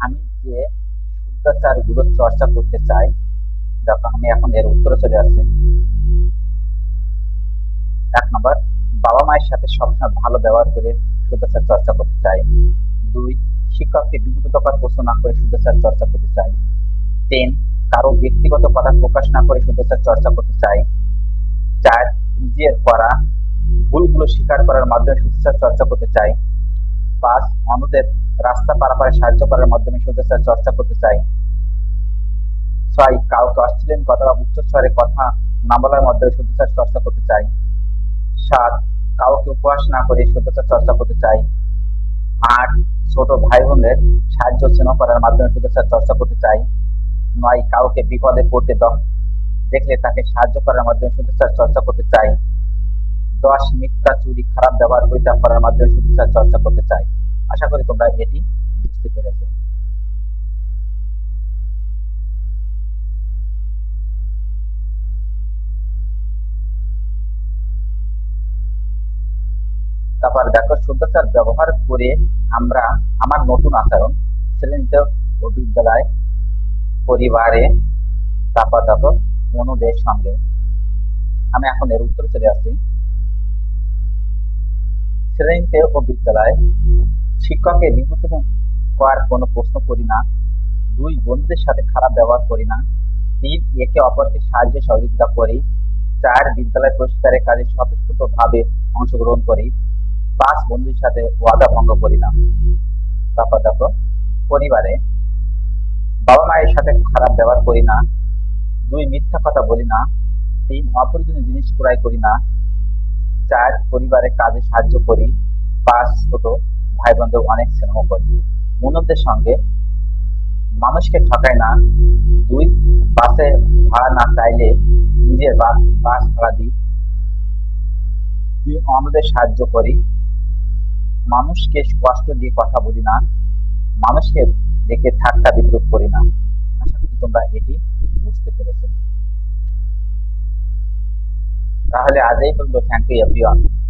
আমি যে শুদ্ধাচারগুলো চর্চা করতে চাই, দেখো, আমি এখন এর উত্তরে চলে আসছি। এক নম্বর, বাবা মায়ের সাথে সবসময় ভালো ব্যবহার করে শুদ্ধাচার চর্চা করতে চাই। দুই, শিক্ষককে বিব্রতকর প্রশ্ন না করে শুদ্ধাচার চর্চা করতে চাই। তিন, কারও ব্যক্তিগত কথা প্রকাশ না করে শুদ্ধাচার চর্চা করতে চাই। চার, নিজের করা ভুলগুলো স্বীকার করার মাধ্যমে শুদ্ধাচার চর্চা করতে চাই। অন্যদের রাস্তা পারাপারে সাহায্য করার মাধ্যমে শুদ্ধাচার চর্চা করতে চাই ছয় কাউকে অশ্লীল কথা বা উচ্চস্বরে কথা না বলার মাধ্যমে শুদ্ধাচার চর্চা করতে চাই সাত কাউকে উপহাস না করে শুদ্ধতা চর্চা করতে চাই আট ছোট ভাই বোনদের সাহায্য স্নেহ করার মাধ্যমে শুদ্ধতার চর্চা করতে চাই নয়, কাউকে বিপদে পড়তে দেখলে তাকে সাহায্য করার মাধ্যমে শুদ্ধতার চর্চা করতে চাই দশ, মিথ্যা, চুরি, খারাপ ব্যবহার পরিত্যাগ করার মাধ্যমে শুদ্ধতার চর্চা করতে চাই আশা করি তোমরা এটি বুঝতে পেরেছ। তারপর দেখো শুদ্ধাচার ব্যবহার করে আমরা আমার নতুন আচরণ, শ্রেণীতে ও বিদ্যালয় পরিবারে, তারপর দেখো অন্যদের সঙ্গে। আমি এখন এর উত্তরে চলে আসছি। শ্রেণীতে ও বিদ্যালয় শিক্ষককে বিভূত করার কোনো প্রশ্ন করি না। দুই বন্ধুদের সাথে খারাপ ব্যবহার করি না। তিন, একে অপরকে সাহায্য সহযোগিতা করি। চার, বিদ্যালয় পরিষ্কারের কাজে স্বতঃস্ফূর্ত ভাবে অংশগ্রহণ করি। পাঁচ বন্ধুর সাথে ওয়াদা ভঙ্গ করি না। তারপর দেখো, পরিবারে বাবা মায়ের সাথে খারাপ ব্যবহার করি না। দুই, মিথ্যা কথা বলি না। তিন, অপ্রয়োজনীয় জিনিস ক্রয় করি না। চার, পরিবারের কাজে সাহায্য করি। পাঁচ, ছোট ভাই বোনদের অনেক স্নেহ করি। অন্যদের সঙ্গে মানুষকে ঠকায় না। দুই, বাসে ভাড়া না চাইলে নিজের বা- বাস ভাড়া দিই। তিন অন্যদের সাহায্য করি। মানুষকে কষ্ট দিয়ে কথা বলি না। মানুষকে দেখে ঠাট্টা বিদ্রুপ করি না। আশা করি তোমরা এটি বুঝতে পেরেছ। তাহলে আজ এই পর্যন্ত। Thank you everyone